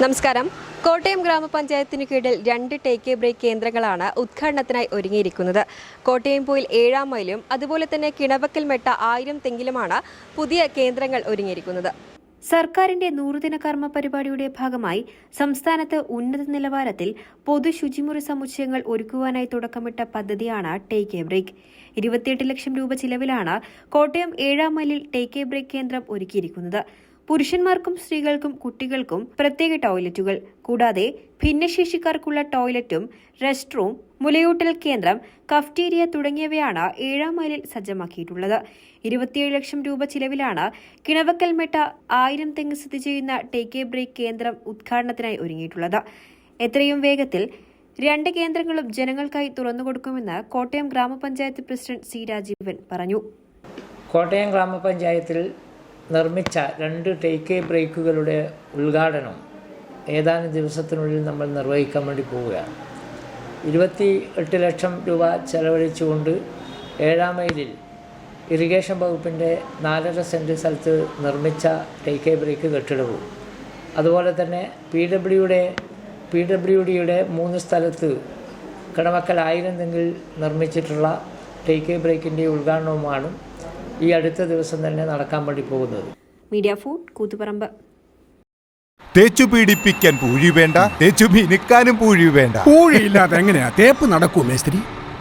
നമസ്കാരം. കോട്ടയം ഗ്രാമപഞ്ചായത്തിന് കീഴിൽ രണ്ട് ടേക്ക് ബ്രേക്ക് കേന്ദ്രങ്ങളാണ് ഉദ്ഘാടനത്തിനായി ഒരുങ്ങിയിരിക്കുന്നത്. കോട്ടയം പോയിൽ ഏഴാം മൈലും അതുപോലെ തന്നെ കിണവക്കൽ മെട്ട ആയിരം തെങ്കിലുമാണ് പുതിയ കേന്ദ്രങ്ങൾ ഒരുങ്ങിയിരിക്കുന്നത്. സർക്കാരിന്റെ നൂറുദിന കർമ്മ പരിപാടിയുടെ ഭാഗമായി സംസ്ഥാനത്ത് ഉന്നത നിലവാരത്തിൽ പൊതു ശുചിമുറി സമുച്ചയങ്ങൾ ഒരുക്കുവാനായി തുടക്കമിട്ട പദ്ധതിയാണ് ടേക്ക് എ ബ്രേക്ക് ഇരുപത്തിയെട്ട് ലക്ഷം രൂപ ചിലവിലാണ് കോട്ടയം ഏഴാം മൈലിൽ ടേക്ക് എ ബ്രേക്ക് കേന്ദ്രം ഒരുക്കിയിരിക്കുന്നത്. പുരുഷന്മാർക്കും സ്ത്രീകൾക്കും കുട്ടികൾക്കും പ്രത്യേക ടോയ്ലറ്റുകൾ. കൂടാതെ ഭിന്നശേഷിക്കാർക്കുള്ള ടോയ്ലറ്റും റെസ്റ്റ് റൂം മുലയൂട്ടൽ കേന്ദ്രം കഫ്റ്റീരിയ തുടങ്ങിയവയാണ് ഏഴാം മൈലിൽ സജ്ജമാക്കിയിട്ടുള്ളത്. ഇരുപത്തിയേഴ് ലക്ഷം രൂപ ചിലവിലാണ് കിണവക്കൽമെട്ട ആയിരം തെങ്ങ് സ്ഥിതി ചെയ്യുന്ന ടേക്ക് എ ബ്രേക്ക് കേന്ദ്രം ഉദ്ഘാടനത്തിനായി ഒരുങ്ങിയിട്ടുള്ളത്. എത്രയും വേഗത്തിൽ രണ്ട് കേന്ദ്രങ്ങളും ജനങ്ങൾക്കായി തുറന്നുകൊടുക്കുമെന്ന് കോട്ടയം ഗ്രാമപഞ്ചായത്ത് പ്രസിഡന്റ് സി രാജീവൻ പറഞ്ഞു. കോട്ടയം ഗ്രാമപഞ്ചായത്തിൽ നിർമ്മിച്ച രണ്ട് ടേക്ക് എ ബ്രേക്കുകളുടെ ഉദ്ഘാടനം ഏതാനും ദിവസത്തിനുള്ളിൽ നമ്മൾ നിർവഹിക്കാൻ വേണ്ടി പോവുകയാണ്. ഇരുപത്തി എട്ട് ലക്ഷം രൂപ ചെലവഴിച്ചുകൊണ്ട് ഏഴാം മൈലിൽ ഇറിഗേഷൻ വകുപ്പിന്റെ നാലര സെന്റ് സ്ഥലത്ത് നിർമ്മിച്ച ടേക്ക് എ ബ്രേക്ക് കെട്ടിടവും. അതുപോലെ തന്നെ പി ഡബ്ല്യുടെ പി ഡബ്ല്യു ഡിയുടെ മൂന്ന് സ്ഥലത്ത് കിടമക്കൽ ആയിരം തെങ്ങിൽ നിർമ്മിച്ചിട്ടുള്ള ടേക്ക് എ ബ്രേക്കിന്റെ ഉദ്ഘാടനവുമാണ് ഈ അടുത്ത ദിവസം തന്നെ നടക്കാൻ വേണ്ടി പോകുന്നത്. Media food Kuthuparamba. തേച്ചു പീഡിപ്പിക്കാൻ പൂഴി വേണ്ട തേച്ചു മിനുക്കാനും പൂഴി വേണ്ട. പൂഴിയില്ലാതെ എങ്ങനെയാ? തേപ്പ് നടക്കൂ മേസ്ത്രി?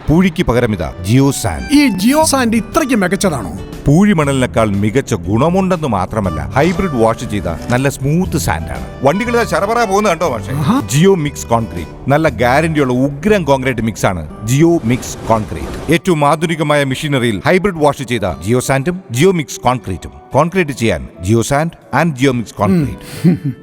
പൂഴിക്ക് പകരം ഇതാ ജിയോ സാൻഡ്. ഈ ജിയോ സാൻഡ് ഇത്രയ്ക്ക് മികച്ചതാണോ? പൂഴിമണലിനേക്കാൾ മികച്ച ഗുണമുണ്ടെന്ന് മാത്രമല്ല ഹൈബ്രിഡ് വാഷ് ചെയ്ത നല്ല സ്മൂത്ത് സാൻഡാണ്. വണ്ടികൾ ചറപറ പോകുന്ന കണ്ടോ പക്ഷേ ജിയോ മിക്സ് കോൺക്രീറ്റ്. നല്ല ഗ്യാരണ്ടിയുള്ള ഉഗ്രം കോൺക്രീറ്റ് മിക്സ് ആണ് ജിയോ മിക്സ് കോൺക്രീറ്റ്. ഏറ്റവും ആധുനികമായ മെഷീനറിയിൽ ഹൈബ്രിഡ് വാഷ് ചെയ്ത ജിയോ സാൻഡും ജിയോ മിക്സ് കോൺക്രീറ്റും. കോൺക്രീറ്റ് ചെയ്യാൻ geo sand and geo mix concrete.